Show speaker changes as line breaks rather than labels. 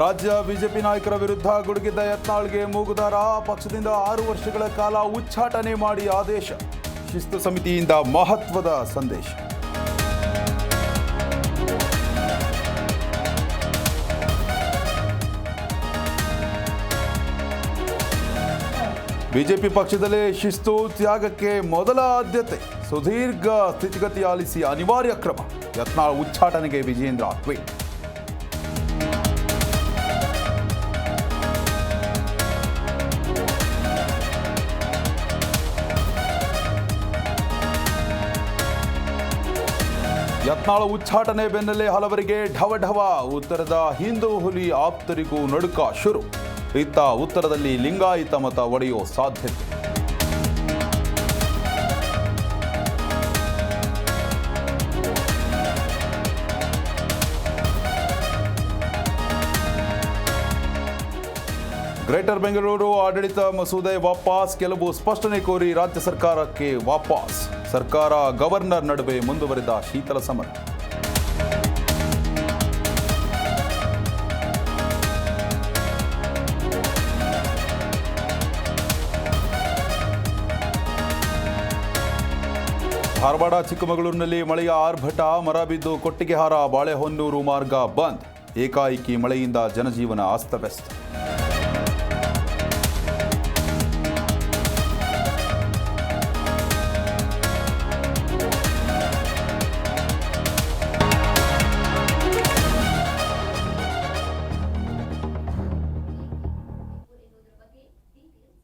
ರಾಜ್ಯ ಬಿಜೆಪಿ ನಾಯಕರ ವಿರುದ್ಧ ಗುಡುಗಿದ್ದ ಯತ್ನಾಳ್ಗೆ ಮೂಗುದಾರ. ಪಕ್ಷದಿಂದ ಆರು ವರ್ಷಗಳ ಕಾಲ ಉಚ್ಚಾಟನೆ ಮಾಡಿ ಆದೇಶ. ಶಿಸ್ತು ಸಮಿತಿಯಿಂದ ಮಹತ್ವದ ಸಂದೇಶ. ಬಿಜೆಪಿ ಪಕ್ಷದಲ್ಲಿ ಶಿಸ್ತು ತ್ಯಾಗಕ್ಕೆ ಮೊದಲ ಆದ್ಯತೆ. ಸುದೀರ್ಘ ಸ್ಥಿತಿಗತಿ ಆಲಿಸಿ ಅನಿವಾರ್ಯ ಕ್ರಮ. ಯತ್ನಾಳ್ ಉಚ್ಚಾಟನೆಗೆ ವಿಜೇಂದ್ರ ಟ್ವೀಟ್ ಯತ್ನಾಳ ಉಚ್ಚಾಟನೆ ಬೆನ್ನಲ್ಲೇ ಹಲವರಿಗೆ ಢವ ಢವ ಉತ್ತರದ ಹಿಂದೂ ಹುಲಿ ಆಪ್ತರಿಗೂ ನಡುಕ ಶುರು. ಇತ್ತ ಉತ್ತರದಲ್ಲಿ ಲಿಂಗಾಯಿತ ಮತ ಒಡೆಯೋ ಸಾಧ್ಯತೆ. ಗ್ರೇಟರ್ ಬೆಂಗಳೂರು ಆಡಳಿತ ಮಸೂದೆ ವಾಪಸ್. ಕೆಲವು ಸ್ಪಷ್ಟನೆ ಕೋರಿ ರಾಜ್ಯ ಸರ್ಕಾರಕ್ಕೆ ವಾಪಸ್. ಸರ್ಕಾರ, ಗವರ್ನರ್ ನಡುವೆ ಮುಂದುವರಿದ ಶೀತಲ ಸಮರ. ಧಾರವಾಡ, ಚಿಕ್ಕಮಗಳೂರಿನಲ್ಲಿ ಮಳೆಯ ಆರ್ಭಟ. ಮರ ಬಿದ್ದು ಕೊಟ್ಟಿಗೆಹಾರ ಬಾಳೆಹೊನ್ನೂರು ಮಾರ್ಗ ಬಂದ್. ಏಕಾಏಕಿ ಮಳೆಯಿಂದ ಜನಜೀವನ ಅಸ್ತವ್ಯಸ್ತ. thank you